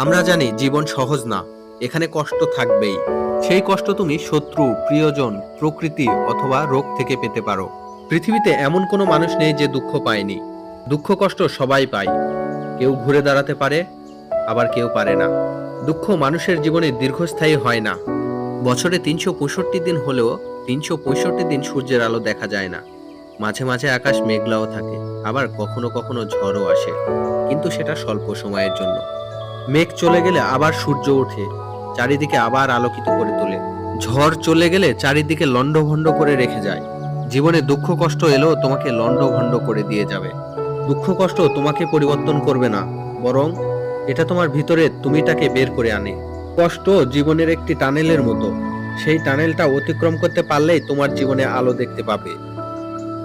আমরা জানি জীবন সহজ না, এখানে কষ্ট থাকবেই। সেই কষ্ট তুমি শত্রু, প্রিয়জন, প্রকৃতি অথবা রোগ থেকে পেতে পারো। পৃথিবীতে এমন কোনো মানুষ নেই যে দুঃখ পায়নি। দুঃখ কষ্ট সবাই পায়। কেউ ঘুরে দাঁড়াতে পারে, আবার কেউ পারে না। দুঃখ মানুষের জীবনে দীর্ঘস্থায়ী হয় না। বছরে তিনশো পঁয়ষট্টি দিন হলেও তিনশো পঁয়ষট্টি দিন সূর্যের আলো দেখা যায় না। মাঝে মাঝে আকাশ মেঘলাও থাকে, আবার কখনো কখনো ঝড়ও আসে। কিন্তু সেটা স্বল্প সময়ের জন্য। মেঘ চলে গেলে আবার সূর্য ওঠে, চারিদিকে আবার আলোকিত করে তোলে। ঝড় চলে গেলে চারিদিকে লণ্ডভণ্ড করে রেখে যায়। জীবনে দুঃখ কষ্ট এলেও তোমাকে লণ্ডভণ্ড করে দিয়ে যাবে। দুঃখ কষ্ট তোমাকে পরিবর্তন করবে না, বরং এটা তোমার ভিতরে তুমিটাকে বের করে আনে। কষ্ট জীবনের একটি টানেলের মতো, সেই টানেলটা অতিক্রম করতে পারলেই তোমার জীবনে আলো দেখতে পাবে।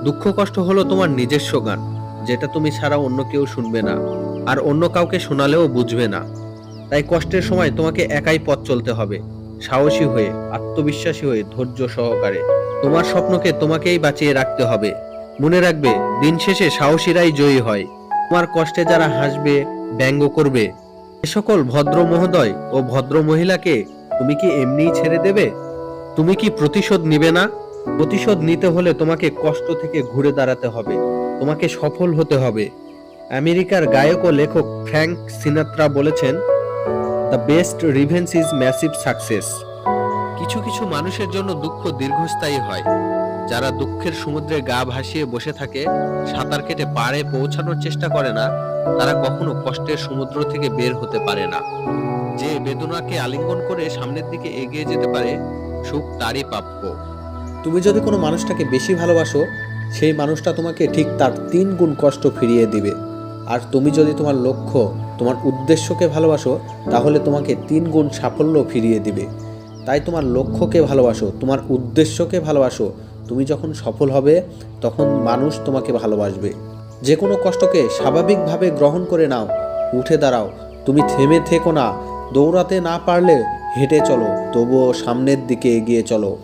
দুঃখ কষ্ট হলো তোমার নিজস্ব গান, যেটা তুমি ছাড়া অন্য কেউ শুনবে না। আর অন্য কাউকে শোনালেও বুঝবে না। তাই কষ্টের সময় তোমাকে একাই পথ চলতে হবে, সাহসী হয়ে, আত্মবিশ্বাসী হয়ে, ধৈর্য সহকারে। তোমার স্বপ্নকে তোমাকেই বাঁচিয়ে রাখতে হবে। মনে রাখবে, দিন শেষে সাহসীরাই জয়ী হয়। তোমার কষ্টে যারা হাসবে, ব্যঙ্গ করবে, এ সকল ভদ্র মহোদয় ও ভদ্র মহিলাকে তুমি কি এমনিই ছেড়ে দেবে? তুমি কি প্রতিশোধ নিবে না? প্রতিশোধ নিতে হলে তোমাকে কষ্ট থেকে ঘুরে দাঁড়াতে হবে। তোমাকে সফল হতে হবে। আমেরিকার গায়ক ও লেখক ফ্র্যাঙ্ক সিনাত্রা বলেছেন the best revenge is massive success. কিছু কিছু মানুষের জন্য দুঃখ দীর্ঘস্থায়ী হয়। যারা দুঃখের সমুদ্রে গা ভাসিয়ে বসে থাকে সাঁতার কেটে পাড়ে পৌঁছানোর চেষ্টা করে না তারা কখনো কষ্টের সমুদ্র থেকে বের হতে পারে না। যে বেদনাকে আলিঙ্গন করে সামনের দিকে এগিয়ে যেতে পারে সুখ তারই প্রাপ্য। তুমি যদি কোনো মানুষটাকে বেশি ভালোবাসো সেই মানুষটা তোমাকে ঠিক তার তিন গুণ কষ্ট ফিরিয়ে দিবে। আর তুমি যদি তোমার লক্ষ্য, তোমার উদ্দেশ্যকে ভালোবাসো, তাহলে তোমাকে তিন গুণ সাফল্য ফিরিয়ে দিবে। তাই তোমার লক্ষ্যকে ভালোবাসো, তোমার উদ্দেশ্যকে ভালোবাসো। তুমি যখন সফল হবে, তখন মানুষ তোমাকে ভালোবাসবে। যে কোনো কষ্টকে স্বাভাবিকভাবে গ্রহণ করে নাও, উঠে দাঁড়াও। তুমি থেমে থেকো না, দৌড়াতে না পারলে হেঁটে চলো, তবুও সামনের দিকে এগিয়ে চলো।